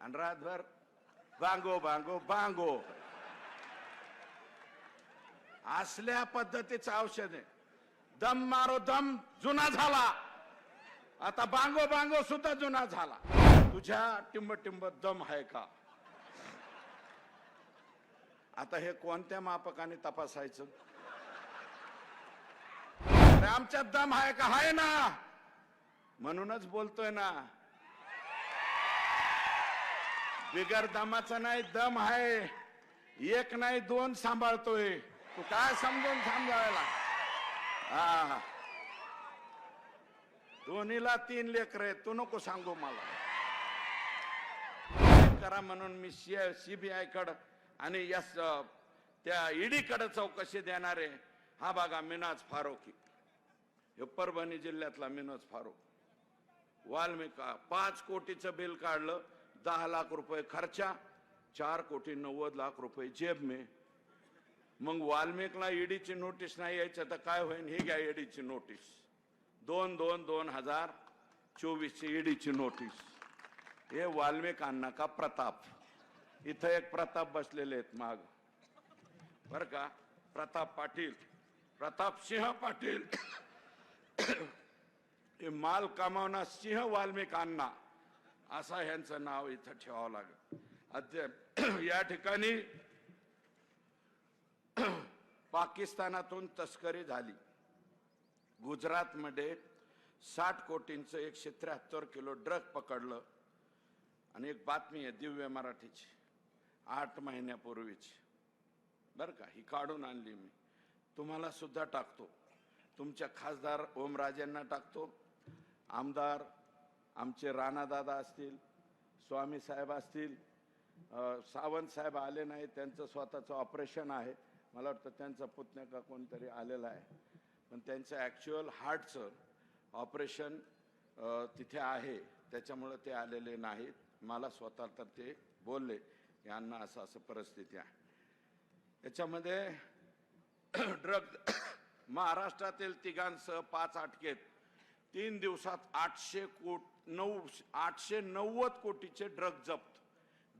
आणि रातभर बांगो बांगो बांगो असल्या पद्धतीचं औषध आहे दम मारो दम जुना झाला आता बांगो बांगो सुद्धा जुना झाला तुझ्या टिंब टिंब दम आहे का आता हे कोणत्या मापकाने तपासायचं अरे आमच्यात दम आहे का आहे ना म्हणूनच बोलतोय ना बिगर दमाचा नाही दम आहे. एक नाही दोन सांभाळतोय. तू काय समजून सांभाळायला? हा दोन्हीला तीन लेकर आहेत. तू नको सांगू मला. करा म्हणून मी सी सीबीआय कड आणि यस त्या ईडी कडे चौकशी देणार आहे. हा बघा मिनाज फारोकी. हे परभणी जिल्ह्यातला मिनाज फारूक. वाल्मिका पाच कोटीचं बिल काढलं. दहा लाख रुपये खर्चा चार कोटी नव्वद लाख रुपये जेब में. मग वाल्मिकला ईडीची नोटीस नाही यायचं तर काय होईल ही घ्या ईडीची नोटीस. दोन दोन दोन हजार चोवीसची ईडीची नोटीस. हे वाल्मिकांना का प्रताप? इथं एक प्रताप बसलेले आहेत माग. बर का? प्रताप पाटील. प्रताप सिंह पाटील. हे माल कमावणार सिंह वाल्मिकांना. अण्णा असा ह्यांचं नाव इथं ठेवावं लागेल. अद्याप या ठिकाणी पाकिस्तानातून तस्करी झाली. गुजरातमध्ये साठ कोटींचं एकशे त्र्याहत्तर किलो ड्रग पकडलं. आणि एक बातमी आहे दिव्य मराठीची. आठ महिन्यापूर्वीची. बरं का? ही काढून आणली मी. तुम्हाला सुद्धा टाकतो. तुमच्या खासदार ओमराजेंना टाकतो. आमदार आमचे राणादादा असतील स्वामी साहेब असतील सावंत साहेब आले नाही त्यांचं स्वतःचं ऑपरेशन आहे. मला वाटतं त्यांचा पुतण्या का कोणतरी आलेला आहे. पण त्यांचं ॲक्च्युअल हार्टचं ऑपरेशन तिथे आहे. त्याच्यामुळं ते आलेले नाहीत. मला स्वतः तर ते बोलले यांना असं असं परिस्थिती आहे. याच्यामध्ये ड्रग महाराष्ट्रातील तिघांसह पाच अटकेत. तीन दिवसात आठशे कोट नऊ आठशे नव्वद कोटीचे ड्रग जप्त.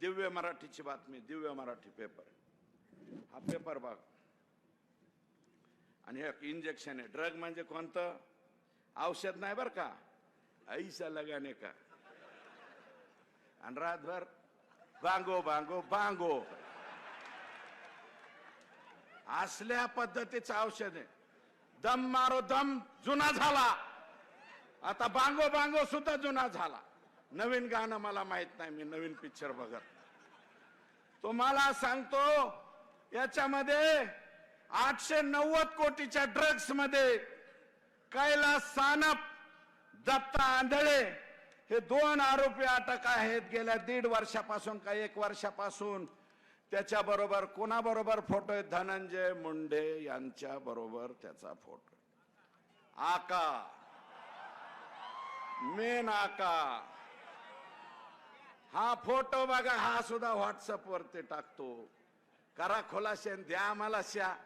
दिव्य मराठीची बातमी दिव्य मराठी पेपर हा पेपर बघ. आणि एक इंजेक्शन आहे. ड्रग म्हणजे कोणतं? औषध नाही बरं का? ऐसा लगाने का? आणि रातभर बांगो बांगो बांगो असल्या पद्धतीचं औषध आहे. दम मारो दम जुना झाला. आता बांगो बांगो सुद्धा जुना झाला. नवीन गाणं मला माहीत नाही मी नवीन पिक्चर बघत. तुम्हाला सांगतो याच्यामध्ये आठशे नव्वद कोटीच्या ड्रग्समध्ये कैलास सानप दत्ता आंधळे हे दोन आरोपी अटक आहेत. गेल्या दीड वर्षापासून का एक वर्षापासून त्याच्या बरोबर कोणाबरोबर फोटो आहे धनंजय मुंडे यांच्या बरोबर त्याचा फोटो आका मेनाका. हा फोटो बघा हा सुद्धा व्हॉट्सअप वरती टाकतो. करा खोलाशे द्या आम्हाला श्या.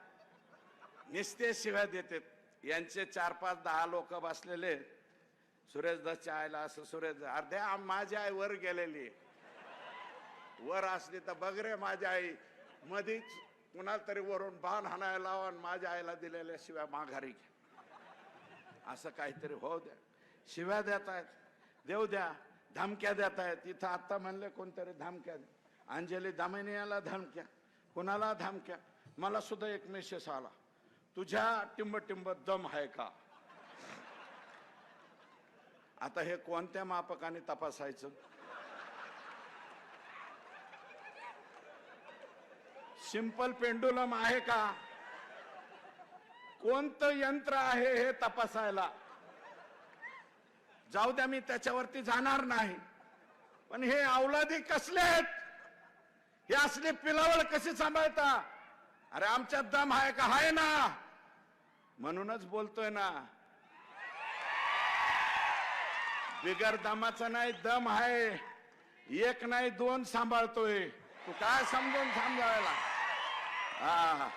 निस्ते शिव्या देते. यांचे चार पाच दहा लोक बसलेले. सुरेश दसच्या आईला असं सुरेश अर्ध्या माझी आई वर गेलेली. वर असली तर बघ रे माझी आई. मधीच कुणाला तरी वरून बाण हाणायला लावा आणि माझ्या आईला दिलेल्या शिव्या माघारी घ्या. असं काहीतरी हो द्या. शिव्या देत आहेत. देऊ द्या. धमक्या देत आहेत. इथं आत्ता म्हणले कोणतरी धमक्या अंजली दामिनीयाला धमक्या. कुणाला धमक्या? मला सुद्धा एक मेसेज आला. तुझ्या टिंब टिंब दम आहे का? आता हे कोणत्या मापकाने तपासायचं? सिंपल पेंडुलम आहे का? कोणतं यंत्र आहे हे तपासायला? जाऊ द्या मी त्याच्यावरती जाणार नाही. पण हे अवलादी कसले आहेत? हे असले पिलावळ कशी सांभाळता? अरे आमच्यात दम आहे का? आहे ना. म्हणूनच बोलतोय ना. बिगर दमाचा नाही दम आहे. एक नाही दोन सांभाळतोय. तू काय समजून सांभाळायला? हा.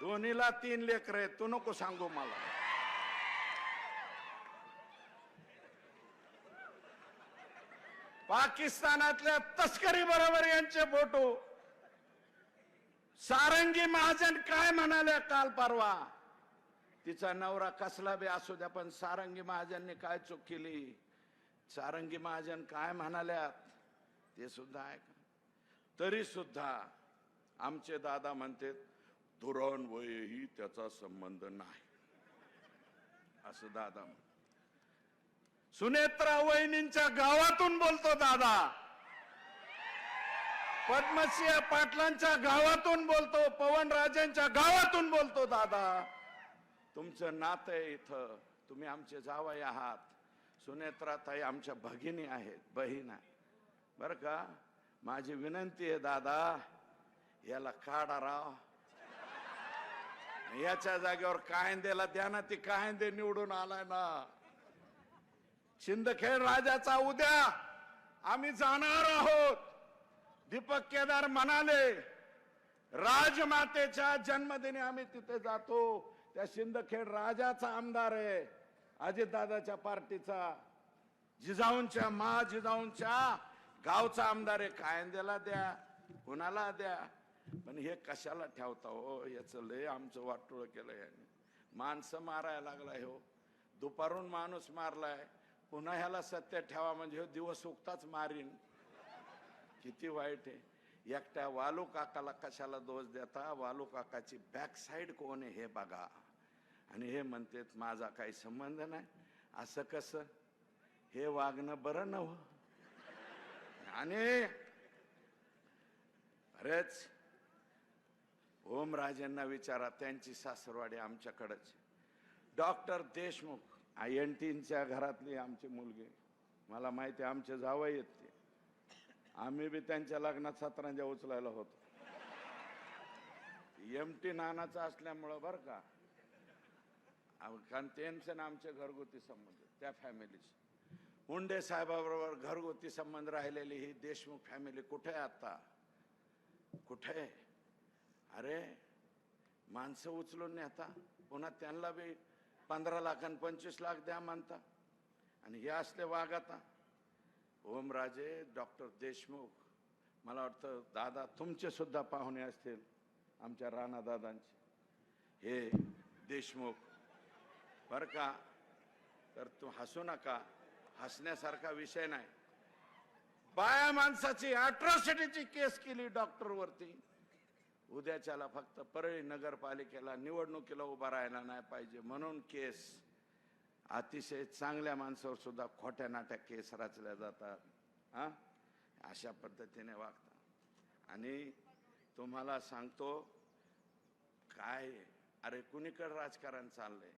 दोन्हीला तीन लेकर आहेत. तू नको सांगू मला. पाकिस्तानातल्या तस्करी बरोबर यांचे फोटो. सारंगी महाजन काय म्हणाले काल परवा? तिचा नवरा कसला बी असू द्या पण सारंगी महाजनने काय चूक केली? सारंगी महाजन काय म्हणाल्यात? ते सुद्धा ऐका. तरी सुद्धा आमचे दादा म्हणते धुरण वयही त्याचा संबंध नाही. असं दादा म्हण सुनेत्रा वहिनींच्या गावातून बोलतो दादा. पद्मसिंह पाटलांच्या गावातून बोलतो पवन राजेंच्या गावातून बोलतो दादा. तुमचं नातं आहे इथं. तुम्ही आमचे जावई आहात. सुनेत्रा ताई आमच्या भगिनी आहेत बहीण आहे. बर का? माझी विनंती आहे दादा याला काढा राव. याच्या जागेवर कायंदेला द्या ना ती कायंदे निवडून आलाय ना. शिंदखेड राजाचा उद्या आम्ही जाणार आहोत. दीपक केदार म्हणाले राजमातेच्या जन्मदिनी आम्ही तिथे जातो. त्या शिंदखेड राजाचा आमदार आहे अजितदादाच्या पार्टीचा जिजाऊंच्या मा जिजाऊंच्या गावचा आमदार आहे. कायंद्याला द्या कुणाला द्या. पण हे कशाला ठेवता हो? याच लय आमचं वाटोळ केलं याने. माणसं मारायला लागलाय हो. दुपारून माणूस मारलाय. पुन्हा ह्याला सत्य ठेवा म्हणजे हो दिवस उगताच मारीन. किती वाईट आहे. एकट्या वालू काकाला कशाला दोष देता? वालू काकाची बॅक साईड कोण आहे हे बघा. आणि हे म्हणतात माझा काही संबंध नाही. असं कसं? हे वागणं बरं नव हो. आणि बरेच ओमराजेंना विचारा त्यांची सासरवाडी आमच्याकडच डॉक्टर देशमुख आय एन टीनच्या घरातली आमची मुलगी. मला माहिती आहे, आमचे जावई आहेत ते. आम्ही बी त्यांच्या लग्नात सतरांजा उचलायला होतो. एम टी नानाचं असल्यामुळं बरं का. कारण त्यांचं ना आमचे घरगुती संबंध त्या फॅमिलीचे. मुंडे साहेबाबरोबर घरगुती संबंध राहिलेली ही देशमुख फॅमिली कुठे आहे आता? कुठे आहे? अरे माणसं उचलून नेता. पुन्हा त्यांना बी पंधरा लाख आणि पंचवीस लाख द्या म्हणता. आणि हे असले वाघ आता. ओमराजे डॉक्टर देशमुख मला वाटतं दादा तुमचे सुद्धा पाहुणे असतील आमच्या राणा दादांचे. हे देशमुख बरं का? तर तू हसू नका. हसण्यासारखा विषय नाही. बाया माणसाची अॅट्रॉसिटीची केस केली डॉक्टरवरती उद्याच्याला फक्त परळी नगरपालिकेला निवडणुकीला उभा राहायला नाही पाहिजे म्हणून केस अतिशय चांगल्या माणसावर सुद्धा खोट्या नाट्या केस रचल्या जातात हा? अशा पद्धतीने वागतात. आणि तुम्हाला सांगतो काय अरे कुणीकडे राजकारण चाललंय?